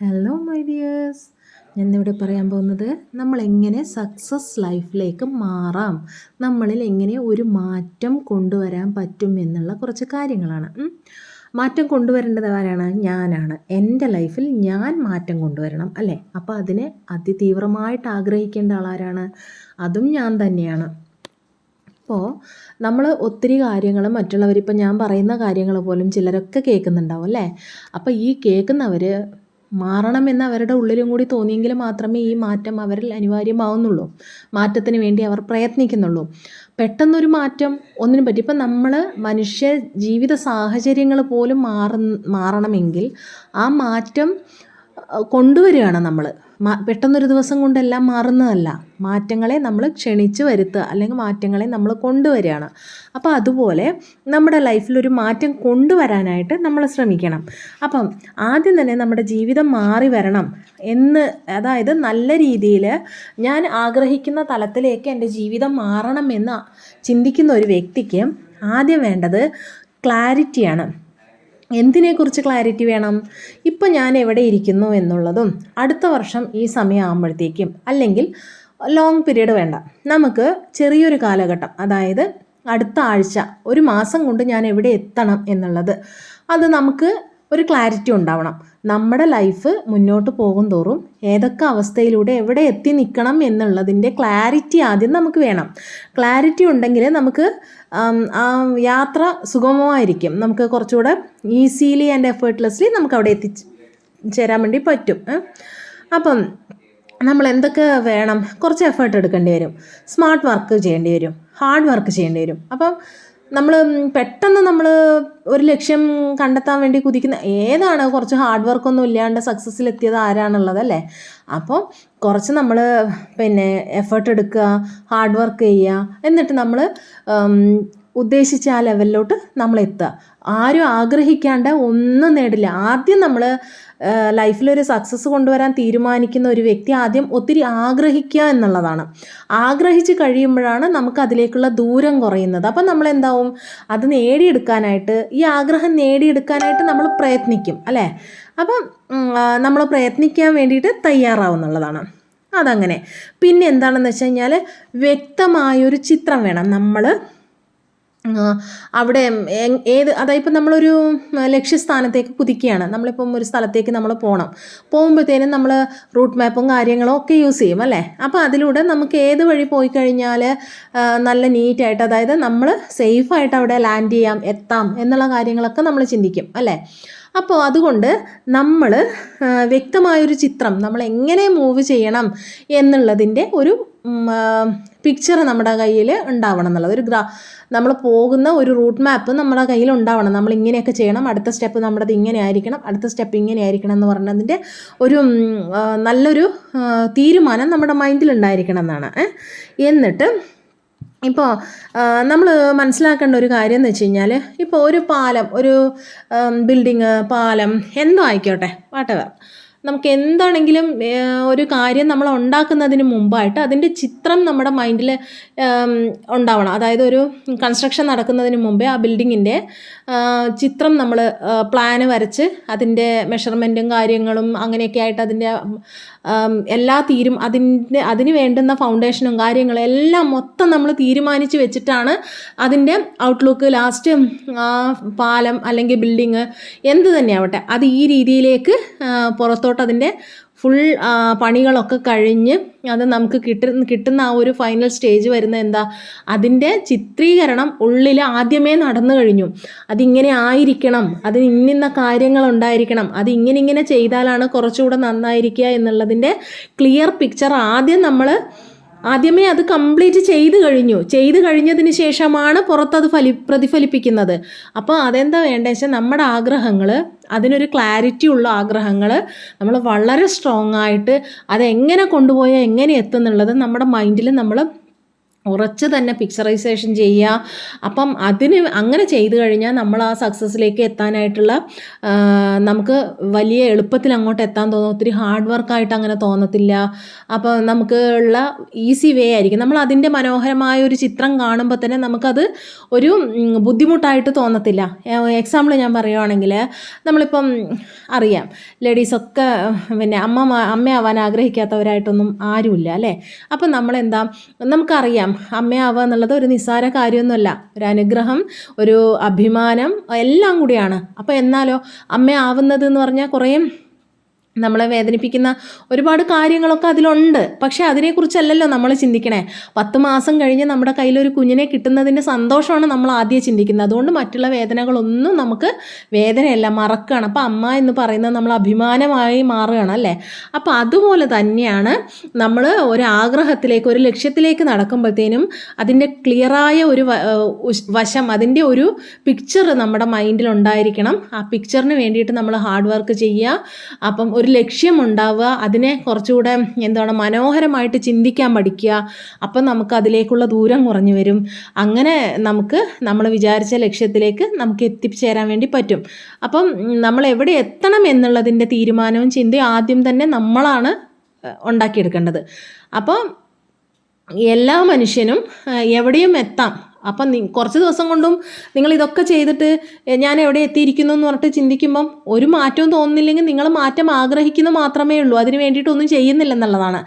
Hello my dears ഞാൻ ഇന്നിവിടെ പറയാൻ പോകുന്നത് നമ്മൾ എങ്ങനെ സക്സസ് ലൈഫിലേക്ക് മാറാം. നമ്മളിൽ എങ്ങനെ ഒരു മാറ്റം കൊണ്ടുവരാൻ പറ്റും എന്നുള്ള കുറച്ച് കാര്യങ്ങളാണ്. മാറ്റം കൊണ്ടുവരേണ്ടത് ആരാണ്? ഞാനാണ്. എന്റെ ലൈഫിൽ ഞാൻ മാറ്റം കൊണ്ടുവരണം അല്ലേ? അപ്പോൾ അതിനെ അതിതീവ്രമായിട്ട് ആഗ്രഹിക്കേണ്ട ആളാരാണ്? അതും ഞാൻ തന്നെയാണ്. അപ്പോൾ നമ്മൾ ഒത്തിരി കാര്യങ്ങൾ മറ്റുള്ളവരിപ്പോൾ ഞാൻ പറയുന്ന കാര്യങ്ങൾ പോലും ചിലരൊക്കെ കേൾക്കുന്നുണ്ടാവും അല്ലേ? അപ്പോൾ ഈ കേൾക്കുന്നവർ മാറണമെന്ന് അവരുടെ ഉള്ളിലും കൂടി തോന്നിയെങ്കിൽ മാത്രമേ ഈ മാറ്റം അവരിൽ അനിവാര്യമാവുന്നുള്ളൂ. മാറ്റത്തിന് വേണ്ടി അവർ പ്രയത്നിക്കുന്നുള്ളൂ. പെട്ടെന്നൊരു മാറ്റം ഒന്നിനും പറ്റി ഇപ്പം നമ്മൾ മനുഷ്യ ജീവിത സാഹചര്യങ്ങൾ പോലും മാറ മാറണമെങ്കിൽ ആ മാറ്റം കൊണ്ടുവരികയാണ് നമ്മൾ പെട്ടെന്നൊരു ദിവസം കൊണ്ടെല്ലാം മാറുന്നതല്ല. മാറ്റങ്ങളെ നമ്മൾ ക്ഷണിച്ച് വരുത്തുക അല്ലെങ്കിൽ മാറ്റങ്ങളെ നമ്മൾ കൊണ്ടുവരികയാണ്. അപ്പോൾ അതുപോലെ നമ്മുടെ ലൈഫിൽ ഒരു മാറ്റം കൊണ്ടുവരാനായിട്ട് നമ്മൾ ശ്രമിക്കണം. അപ്പം ആദ്യം തന്നെ നമ്മുടെ ജീവിതം മാറി വരണം എന്ന് അതായത് നല്ല രീതിയിൽ ഞാൻ ആഗ്രഹിക്കുന്ന തലത്തിലേക്ക് എന്റെ ജീവിതം മാറണം എന്ന് ചിന്തിക്കുന്ന ഒരു വ്യക്തിക്ക് ആദ്യം വേണ്ടത് ക്ലാരിറ്റിയാണ് എന്തിനെക്കുറിച്ച് ക്ലാരിറ്റി വേണം? ഇപ്പം ഞാൻ എവിടെ ഇരിക്കുന്നു എന്നുള്ളതും അടുത്ത വർഷം ഈ സമയമാകുമ്പോഴത്തേക്കും അല്ലെങ്കിൽ ലോങ് പീരീഡ് വേണ്ട. നമുക്ക് ചെറിയൊരു കാലഘട്ടം അതായത് അടുത്ത ആഴ്ച ഒരു മാസം കൊണ്ട് ഞാൻ എവിടെ എത്തണം എന്നുള്ളത്. അത് നമുക്ക് ഒരു ക്ലാരിറ്റി ഉണ്ടാവണം. നമ്മുടെ ലൈഫ് മുന്നോട്ട് പോകും തോറും ഏതൊക്കെ അവസ്ഥയിലൂടെ എവിടെ എത്തി നിൽക്കണം എന്നുള്ളതിന്റെ ക്ലാരിറ്റി ആദ്യം നമുക്ക് വേണം. ക്ലാരിറ്റി ഉണ്ടെങ്കിൽ നമുക്ക് ആ യാത്ര സുഗമമായിരിക്കും. നമുക്ക് കുറച്ചുകൂടെ ഈസിലി ആൻഡ് എഫേർട്ട്ലെസ്ലി നമുക്ക് അവിടെ എത്തിച്ചേരാൻ വേണ്ടി പറ്റും. അപ്പം നമ്മൾ എന്തൊക്കെ വേണം? കുറച്ച് എഫേർട്ട് എടുക്കേണ്ടി വരും. സ്മാർട്ട് വർക്ക് ചെയ്യേണ്ടി വരും. ഹാർഡ് വർക്ക് ചെയ്യേണ്ടി വരും. അപ്പം നമ്മൾ പെട്ടെന്ന് നമ്മൾ ഒരു ലക്ഷ്യം കണ്ടെത്താൻ വേണ്ടി കുതിക്കുന്ന ഏതാണ്? കുറച്ച് ഹാർഡ് വർക്കൊന്നും ഇല്ലാണ്ട് സക്സസ്സിലെത്തിയത് ആരാണുള്ളത് അല്ലേ അപ്പോൾ കുറച്ച് നമ്മൾ പിന്നെ എഫേർട്ട് എടുക്കുക ഹാർഡ് വർക്ക് ചെയ്യുക. എന്നിട്ട് നമ്മൾ ഉദ്ദേശിച്ച ആ ലെവലിലോട്ട് നമ്മൾ എത്തുക ആരും ആഗ്രഹിക്കാണ്ട് ഒന്നും നേടില്ല. ആദ്യം നമ്മൾ ലൈഫിലൊരു സക്സസ് കൊണ്ടുവരാൻ തീരുമാനിക്കുന്ന ഒരു വ്യക്തി ആദ്യം ഒത്തിരി ആഗ്രഹിക്കുക എന്നുള്ളതാണ്. ആഗ്രഹിച്ച് കഴിയുമ്പോഴാണ് നമുക്ക് അതിലേക്കുള്ള ദൂരം കുറയുന്നത്. അപ്പം നമ്മൾ എന്താവും അത് നേടിയെടുക്കാനായിട്ട് ഈ ആഗ്രഹം നേടിയെടുക്കാനായിട്ട് നമ്മൾ പ്രയത്നിക്കും അല്ലേ? അപ്പം നമ്മൾ പ്രയത്നിക്കാൻ വേണ്ടിയിട്ട് തയ്യാറാവുന്നുള്ളതാണ് അതങ്ങനെ. പിന്നെ എന്താണെന്ന് വെച്ച് കഴിഞ്ഞാൽ വ്യക്തമായൊരു ചിത്രം വേണം. നമ്മൾ അവിടെ ഏത് അതായത് ഇപ്പം നമ്മളൊരു ലക്ഷ്യസ്ഥാനത്തേക്ക് കുതിക്കുകയാണ്. നമ്മളിപ്പം ഒരു സ്ഥലത്തേക്ക് നമ്മൾ പോകണം പോകുമ്പോഴത്തേനും നമ്മൾ റൂട്ട് മാപ്പും കാര്യങ്ങളും ഒക്കെ യൂസ് ചെയ്യും അല്ലേ? അപ്പോൾ അതിലൂടെ നമുക്ക് ഏത് വഴി പോയി കഴിഞ്ഞാൽ നല്ല നീറ്റായിട്ട് അതായത് നമ്മൾ സേഫായിട്ട് അവിടെ ലാൻഡ് ചെയ്യാം എത്താം എന്നുള്ള കാര്യങ്ങളൊക്കെ നമ്മൾ ചിന്തിക്കും അല്ലേ? അപ്പോൾ അതുകൊണ്ട് നമ്മൾ വ്യക്തമായൊരു ചിത്രം നമ്മൾ എങ്ങനെ മൂവ് ചെയ്യണം എന്നുള്ളതിന്റെ ഒരു പിക്ചർ നമ്മുടെ കയ്യിൽ ഉണ്ടാവണം എന്നുള്ളത്. ഒരു ഗ്രാ നമ്മൾ പോകുന്ന ഒരു റൂട്ട് മാപ്പ് നമ്മുടെ കയ്യിൽ ഉണ്ടാവണം. നമ്മൾ ഇങ്ങനെയൊക്കെ ചെയ്യണം. അടുത്ത സ്റ്റെപ്പ് നമ്മുടേത് ഇങ്ങനെ ആയിരിക്കണം. അടുത്ത സ്റ്റെപ്പ് ഇങ്ങനെ ആയിരിക്കണം എന്ന് പറഞ്ഞതിന്റെ ഒരു നല്ലൊരു തീരുമാനം നമ്മുടെ മൈൻഡിൽ ഉണ്ടായിരിക്കണം എന്നാണ്. എന്നിട്ട് ഇപ്പോൾ നമ്മൾ മനസ്സിലാക്കേണ്ട ഒരു കാര്യം എന്ന് വെച്ച് കഴിഞ്ഞാൽ ഇപ്പോൾ ഒരു പാലം ഒരു ബിൽഡിങ് പാലം എന്തോ ആയിക്കോട്ടെ വാട്ടവർ നമുക്ക് എന്താണെങ്കിലും ഒരു കാര്യം നമ്മൾ ഉണ്ടാക്കുന്നതിന് മുമ്പായിട്ട് അതിന്റെ ചിത്രം നമ്മുടെ മൈൻഡിൽ ഉണ്ടാവണം. അതായത് ഒരു കൺസ്ട്രക്ഷൻ നടക്കുന്നതിന് മുമ്പേ ആ ബിൽഡിങ്ങിന്റെ ചിത്രം നമ്മൾ പ്ലാന് വരച്ച് അതിന്റെ മെഷർമെന്റും കാര്യങ്ങളും അങ്ങനെയൊക്കെ ആയിട്ട് അതിന്റെ എല്ലാ തീരും അതിന്റെ അതിന് വേണ്ടുന്ന ഫൗണ്ടേഷനും കാര്യങ്ങളും എല്ലാം മൊത്തം നമ്മൾ തീരുമാനിച്ച് വെച്ചിട്ടാണ് അതിന്റെ ഔട്ട്ലുക്ക് ലാസ്റ്റ് പാലം അല്ലെങ്കിൽ ബിൽഡിങ് എന്ത് തന്നെ ആവട്ടെ അത് ഈ രീതിയിലേക്ക് പുറത്തോട്ട് അതിന്റെ ഫുൾ പണികളൊക്കെ കഴിഞ്ഞ് അത് നമുക്ക് കിട്ടുന്ന കിട്ടുന്ന ആ ഒരു ഫൈനൽ സ്റ്റേജ് വരുന്ന എന്താ അതിന്റെ ചിത്രീകരണം ഉള്ളിൽ ആദ്യമേ നടന്നു കഴിഞ്ഞു. അതിങ്ങനെ ആയിരിക്കണം അതിന് ഇന്നിന്ന കാര്യങ്ങൾ ഉണ്ടായിരിക്കണം അത് ഇങ്ങനെ ഇങ്ങനെ ചെയ്താലാണ് കുറച്ചുകൂടെ നന്നായിരിക്കുക എന്നുള്ളതിന്റെ ക്ലിയർ പിക്ചർ ആദ്യം നമ്മൾ ആദ്യമേ അത് കംപ്ലീറ്റ് ചെയ്ത് കഴിഞ്ഞു. ചെയ്ത് കഴിഞ്ഞതിന് ശേഷമാണ് പുറത്തത് ഫലി പ്രതിഫലിപ്പിക്കുന്നത്. അപ്പോൾ അതെന്താ വേണ്ടതെന്ന് വെച്ചാൽ നമ്മുടെ ആഗ്രഹങ്ങൾ അതിനൊരു ക്ലാരിറ്റി ഉള്ള ആഗ്രഹങ്ങൾ നമ്മൾ വളരെ സ്ട്രോങ് ആയിട്ട് അതെങ്ങനെ കൊണ്ടുപോയാൽ എങ്ങനെ എത്തുന്നുള്ളത് നമ്മുടെ മൈൻഡിൽ നമ്മൾ ഉറച്ച് തന്നെ പിക്ചറൈസേഷൻ ചെയ്യുക അപ്പം അതിന് അങ്ങനെ ചെയ്തു കഴിഞ്ഞാൽ നമ്മൾ ആ സക്സസ്സിലേക്ക് എത്താനായിട്ടുള്ള നമുക്ക് വലിയ എളുപ്പത്തിൽ അങ്ങോട്ട് എത്താൻ തോന്നും. ഒത്തിരി ഹാർഡ് വർക്കായിട്ട് അങ്ങനെ തോന്നത്തില്ല. അപ്പോൾ നമുക്ക് ഉള്ള ഈസി വേ ആയിരിക്കും. നമ്മൾ അതിന്റെ മനോഹരമായ ഒരു ചിത്രം കാണുമ്പോൾ തന്നെ നമുക്കത് ഒരു ബുദ്ധിമുട്ടായിട്ട് തോന്നത്തില്ല. എക്സാമ്പിൾ ഞാൻ പറയുവാണെങ്കിൽ നമ്മളിപ്പം അറിയാം. ലേഡീസൊക്കെ പിന്നെ അമ്മ അമ്മയാവാൻ ആഗ്രഹിക്കാത്തവരായിട്ടൊന്നും ആരുമില്ല അല്ലേ? അപ്പം നമ്മളെന്താ നമുക്കറിയാം അമ്മയാവുക എന്നുള്ളത് ഒരു നിസ്സാര കാര്യമൊന്നുമല്ല. ഒരു അനുഗ്രഹം ഒരു അഭിമാനം എല്ലാം കൂടിയാണ്. അപ്പോൾ എന്നാലോ അമ്മയാവുന്നത് എന്ന് പറഞ്ഞാൽ കുറേ നമ്മളെ വേദനിപ്പിക്കുന്ന ഒരുപാട് കാര്യങ്ങളൊക്കെ അതിലുണ്ട്. പക്ഷേ അതിനെക്കുറിച്ചല്ലല്ലോ നമ്മൾ ചിന്തിക്കണേ. പത്ത് മാസം കഴിഞ്ഞ് നമ്മുടെ കയ്യിലൊരു കുഞ്ഞിനെ കിട്ടുന്നതിന്റെ സന്തോഷമാണ് നമ്മൾ ആദ്യം ചിന്തിക്കുന്നത്. അതുകൊണ്ട് മറ്റുള്ള വേദനകളൊന്നും നമുക്ക് വേദനയല്ല മറക്കുകയാണ് അപ്പോൾ അമ്മ എന്ന് പറയുന്നത് നമ്മൾ അഭിമാനമായി മാറുകയാണ് അല്ലേ? അപ്പോൾ അതുപോലെ തന്നെയാണ് നമ്മൾ ഒരു ആഗ്രഹത്തിലേക്ക് ഒരു ലക്ഷ്യത്തിലേക്ക് നടക്കുമ്പോഴത്തേനും അതിന്റെ ക്ലിയറായ ഒരു വശം അതിന്റെ ഒരു പിക്ചർ നമ്മുടെ മൈൻഡിൽ ഉണ്ടായിരിക്കണം. ആ പിക്ചറിന് വേണ്ടിയിട്ട് നമ്മൾ ഹാർഡ് വർക്ക് ചെയ്യുക. അപ്പം ഒരു ലക്ഷ്യമുണ്ടാവുക അതിനെ കുറച്ചുകൂടെ എന്താണ് മനോഹരമായിട്ട് ചിന്തിക്കാൻ പഠിക്കുക അപ്പം നമുക്ക് അതിലേക്കുള്ള ദൂരം കുറഞ്ഞു വരും. അങ്ങനെ നമുക്ക് നമ്മൾ വിചാരിച്ച ലക്ഷ്യത്തിലേക്ക് നമുക്ക് എത്തിച്ചേരാൻ വേണ്ടി പറ്റും. അപ്പം നമ്മൾ എവിടെ എത്തണം എന്നുള്ളതിന്റെ തീരുമാനവും ചിന്തയും ആദ്യം തന്നെ നമ്മളാണ് ഉണ്ടാക്കിയെടുക്കേണ്ടത്. അപ്പം എല്ലാ മനുഷ്യനും എവിടെയും എത്താം. അപ്പം കുറച്ച് ദിവസം കൊണ്ടും നിങ്ങൾ ഇതൊക്കെ ചെയ്തിട്ട് ഞാൻ എവിടെ എത്തിയിരിക്കുന്നു എന്ന് പറഞ്ഞിട്ട് ചിന്തിക്കുമ്പം ഒരു മാറ്റവും തോന്നുന്നില്ലെങ്കിൽ നിങ്ങൾ മാറ്റം ആഗ്രഹിക്കുന്നു മാത്രമേ ഉള്ളൂ. അതിന് വേണ്ടിയിട്ടൊന്നും ചെയ്യുന്നില്ലെന്നുള്ളതാണ്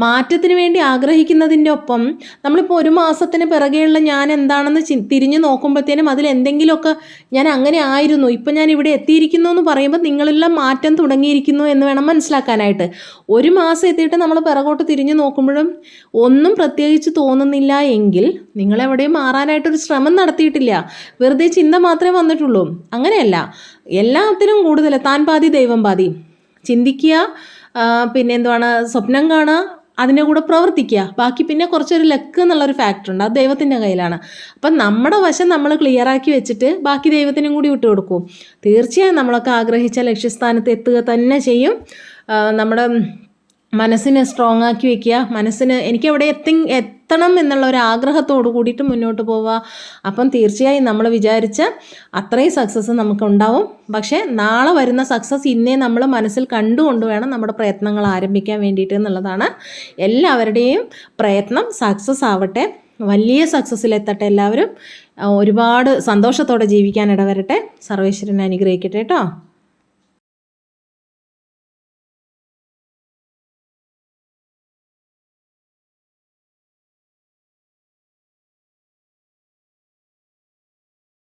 മാറ്റത്തിന് വേണ്ടി ആഗ്രഹിക്കുന്നതിന്റെ ഒപ്പം നമ്മളിപ്പോൾ ഒരു മാസത്തിന് പിറകെയുള്ള ഞാൻ എന്താണെന്ന് തിരിഞ്ഞു നോക്കുമ്പോഴത്തേനും അതിൽ എന്തെങ്കിലുമൊക്കെ ഞാൻ അങ്ങനെ ആയിരുന്നു ഇപ്പം ഞാൻ ഇവിടെ എത്തിയിരിക്കുന്നു എന്ന് പറയുമ്പോൾ നിങ്ങളെല്ലാം മാറ്റം തുടങ്ങിയിരിക്കുന്നു എന്ന് വേണം മനസ്സിലാക്കാനായിട്ട്. ഒരു മാസം എത്തിയിട്ട് നമ്മൾ പിറകോട്ട് തിരിഞ്ഞു നോക്കുമ്പോഴും ഒന്നും പ്രത്യേകിച്ച് തോന്നുന്നില്ല എങ്കിൽ നിങ്ങളെവിടെയും മാറാനായിട്ടൊരു ശ്രമം നടത്തിയിട്ടില്ല. വെറുതെ ചിന്ത മാത്രമേ വന്നിട്ടുള്ളൂ. അങ്ങനെയല്ല. എല്ലാത്തിനും കൂടുതൽ താൻ പാതി ദൈവം പാതി. ചിന്തിക്കുക പിന്നെ എന്തുവാണ് സ്വപ്നം കാണുക അതിന്റെ കൂടെ പ്രവർത്തിക്കുക. ബാക്കി പിന്നെ കുറച്ചൊരു ലക്ക് എന്നുള്ളൊരു ഫാക്ടർ ഉണ്ട്. അത് ദൈവത്തിന്റെ കയ്യിലാണ്. അപ്പം നമ്മുടെ വശം നമ്മൾ ക്ലിയർ ആക്കി വെച്ചിട്ട് ബാക്കി ദൈവത്തിനും കൂടി വിട്ടു കൊടുക്കും. തീർച്ചയായും നമ്മളൊക്കെ ആഗ്രഹിച്ച ലക്ഷ്യസ്ഥാനത്ത് എത്തുക തന്നെ ചെയ്യും. നമ്മുടെ മനസ്സിനെ സ്ട്രോങ് ആക്കി വെക്കുക. മനസ്സിന് എനിക്ക് അവിടെ എത്തി എത്തണം എന്നുള്ള ഒരു ആഗ്രഹത്തോട് കൂടിയിട്ട് മുന്നോട്ട് പോവുക. അപ്പം തീർച്ചയായും നമ്മൾ വിചാരിച്ച അത്രയും സക്സസ് നമുക്ക് ഉണ്ടാവും. പക്ഷേ നാളെ വരുന്ന സക്സസ് ഇന്നേ നമ്മൾ മനസ്സിൽ കണ്ടുകൊണ്ട് വേണം നമ്മുടെ പ്രയത്നങ്ങൾ ആരംഭിക്കാൻ വേണ്ടിയിട്ട് എന്നുള്ളതാണ് എല്ലാവരുടെയും പ്രയത്നം. സക്സസ് ആവട്ടെ. വലിയ സക്സസ്സിലെത്തട്ടെ എല്ലാവരും. ഒരുപാട് സന്തോഷത്തോടെ ജീവിക്കാൻ ഇടവരട്ടെ. സർവേശ്വരനെ അനുഗ്രഹിക്കട്ടെ കേട്ടോ.